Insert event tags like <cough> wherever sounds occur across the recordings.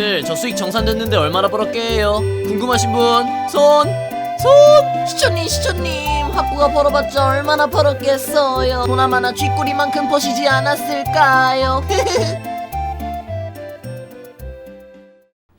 님들 저 수익 정산됐는데 얼마나 벌었게요? 궁금하신 분? 손! 손! 시초님 시초님 학부가 벌어봤자 얼마나 벌었겠어요 보나마나 쥐꼬리만큼 버시지 않았을까요 <laughs>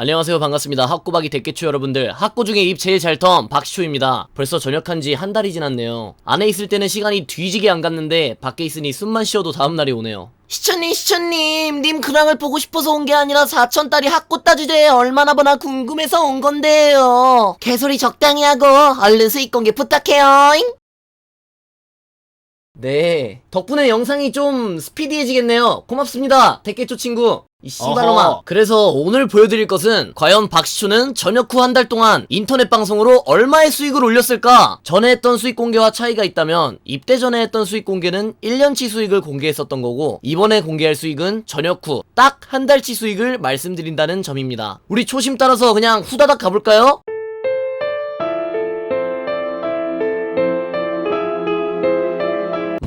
안녕하세요. 반갑습니다. 학고박이 대깨추 여러분들. 학고 중에 입 제일 잘텀 박시초입니다. 벌써 전역한 지 한 달이 지났네요. 안에 있을 때는 시간이 뒤지게 안 갔는데 밖에 있으니 숨만 쉬어도 다음날이 오네요. 시초님 시초님! 님 근황을 보고 싶어서 온 게 아니라 사촌딸이 학고 따주제에 얼마나 버나 궁금해서 온 건데요. 개소리 적당히 하고 얼른 수익 공개 부탁해요 네. 덕분에 영상이 좀 스피디해지겠네요. 고맙습니다 대깨추 친구. 이 씨발로마. 그래서 오늘 보여드릴 것은 과연 박시초는 전역 후 한 달 동안 인터넷 방송으로 얼마의 수익을 올렸을까? 전에 했던 수익 공개와 차이가 있다면 입대 전에 했던 수익 공개는 1년치 수익을 공개했었던 거고 이번에 공개할 수익은 전역 후 딱 한 달치 수익을 말씀드린다는 점입니다. 우리 초심 따라서 그냥 후다닥 가볼까요?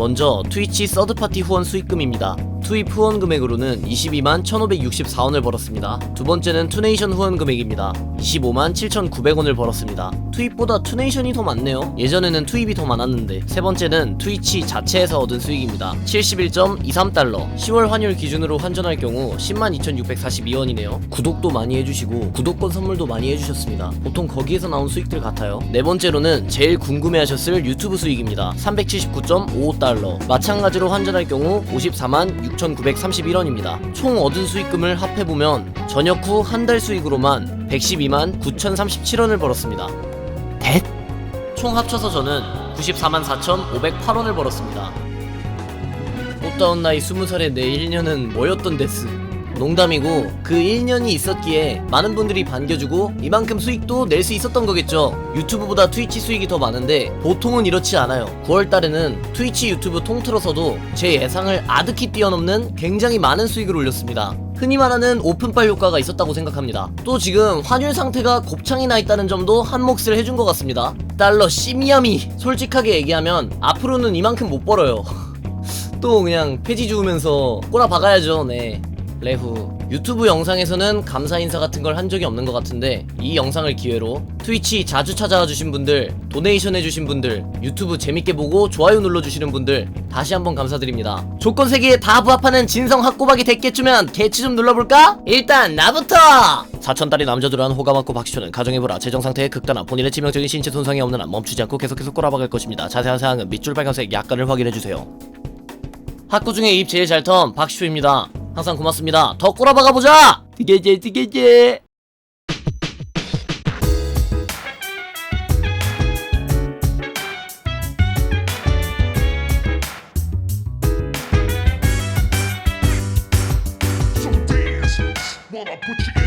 먼저 트위치 서드파티 후원 수익금입니다. 투입 후원 금액으로는 22만 1564원을 벌었습니다. 두 번째는 투네이션 후원 금액입니다. 25만 7900원을 벌었습니다. 투입보다 투네이션이 더 많네요. 예전에는 투입이 더 많았는데. 세 번째는 트위치 자체에서 얻은 수익입니다. 71.23달러. 10월 환율 기준으로 환전할 경우 10만 2642원이네요. 구독도 많이 해주시고 구독권 선물도 많이 해주셨습니다. 보통 거기에서 나온 수익들 같아요. 네 번째로는 제일 궁금해하셨을 유튜브 수익입니다. 379.55달러. 마찬가지로 환전할 경우 54만 6,931원입니다. 총 얻은 수익금을 합해보면 전역 후 한 달 수익으로만 112만 9,037원을 벌었습니다. 대? 총 합쳐서 저는 94만 4,508원을 벌었습니다. 꽃다운 나이 20살의 내 1년은 뭐였던 데스? 농담이고 그 1년이 있었기에 많은 분들이 반겨주고 이만큼 수익도 낼 수 있었던 거겠죠. 유튜브보다 트위치 수익이 더 많은데 보통은 이렇지 않아요. 9월 달에는 트위치 유튜브 통틀어서도 제 예상을 아득히 뛰어넘는 굉장히 많은 수익을 올렸습니다. 흔히 말하는 오픈빨 효과가 있었다고 생각합니다. 또 지금 환율 상태가 곱창이 나 있다는 점도 한 몫을 해준 것 같습니다. 달러 씨미야미. 솔직하게 얘기하면 앞으로는 이만큼 못 벌어요. <laughs> 또 그냥 폐지 주우면서 꼬라 박아야죠. 네 레후. 유튜브 영상에서는 감사 인사 같은 걸 한 적이 없는 것 같은데 이 영상을 기회로 트위치 자주 찾아와 주신 분들 도네이션 해주신 분들 유튜브 재밌게 보고 좋아요 눌러주시는 분들 다시 한번 감사드립니다. 조건 3개에 다 부합하는 진성 학고박이 됐겠주면 개치 좀 눌러볼까? 일단 나부터! 사천달이 남자들한 호감받고 박시초는 불화 재정상태의 극단화. 본인의 치명적인 신체 손상이 없는 한 멈추지 않고 계속해서 꼬라박을 것입니다. 자세한 사항은 밑줄 빨간색 약관을 확인해주세요. 학구 중에 입 제일 잘 턴 박시초입니다. 항상 고맙습니다. 더 꼬라박아 보자. 뜨개제 뜨개제. Well, put you in.